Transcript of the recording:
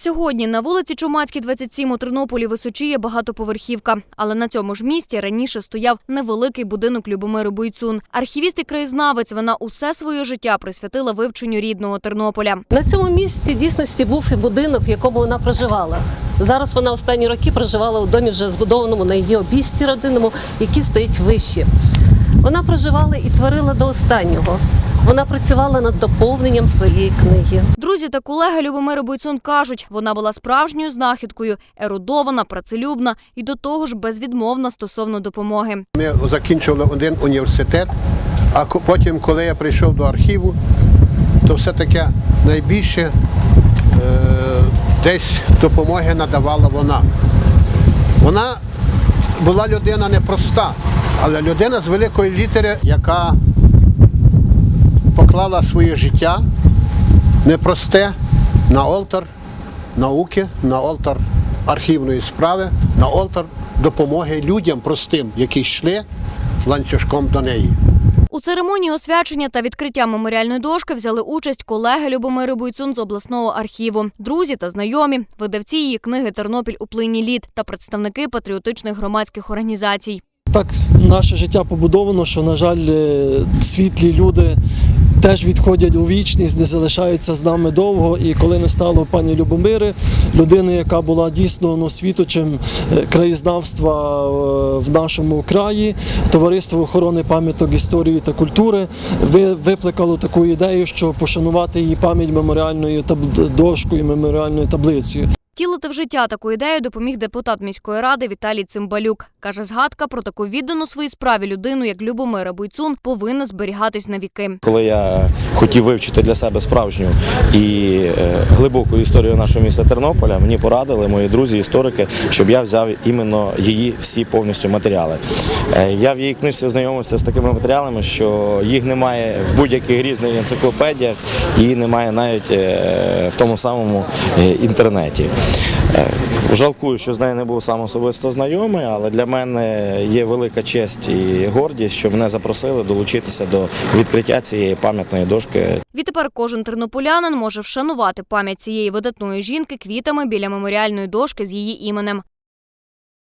Сьогодні на вулиці Чумацькій, 27 у Тернополі височіє багатоповерхівка. Але на цьому ж місці раніше стояв невеликий будинок Любомири Бойцун. Архівіст і краєзнавець вона усе своє життя присвятила вивченню рідного Тернополя. На цьому місці дійсності був і будинок, в якому вона проживала. Зараз вона останні роки проживала у домі, вже збудованому на її обійсті родинному, який стоїть вище. Вона проживала і творила до останнього. Вона працювала над доповненням своєї книги. Друзі та колеги Любомири Бойцун кажуть, вона була справжньою знахідкою, ерудована, працелюбна і до того ж безвідмовна стосовно допомоги. Ми закінчили один університет, а потім, коли я прийшов до архіву, то все-таки найбільше е, десь допомоги надавала вона. Вона була людина непроста, але людина з великої літери, яка поклала своє життя непросте на олтар науки, на олтар архівної справи, на олтар допомоги людям простим, які йшли ланцюжком до неї. У церемонії освячення та відкриття меморіальної дошки взяли участь колеги Любомири Бойцун з обласного архіву, друзі та знайомі, видавці її книги Тернопіль у плині літ та представники патріотичних громадських організацій. Так наше життя побудовано, що, на жаль, е, світлі люди теж відходять у вічність, не залишаються з нами довго. І коли не стало пані Любомири, людини, яка була дійсно ну, світочем е, краєзнавства е, в нашому краї, товариство охорони пам'яток історії та культури ви- викликало таку ідею, що пошанувати її пам'ять меморіальною дошкою, меморіальною таблицею. Втілити в життя таку ідею допоміг депутат міської ради Віталій Цимбалюк. Каже, згадка про таку віддану своїй справі людину, як Любомира Бойцун, повинна зберігатись на віки. Коли я хотів вивчити для себе справжню і е, глибоку історію нашого міста Тернополя, мені порадили мої друзі, історики, щоб я взяв іменно її всі повністю матеріали. Е, Я в її книжці ознайомився з такими матеріалами, що їх немає в будь-яких різних енциклопедіях, її немає навіть е, в тому самому інтернеті. Е, Жалкую, що з нею не був сам особисто знайомий, але для мене є велика честь і гордість, що мене запросили долучитися до відкриття цієї пам'ятної дошки Відтепер кожен тернополянин може вшанувати пам'ять цієї видатної жінки квітами біля меморіальної дошки з її іменем.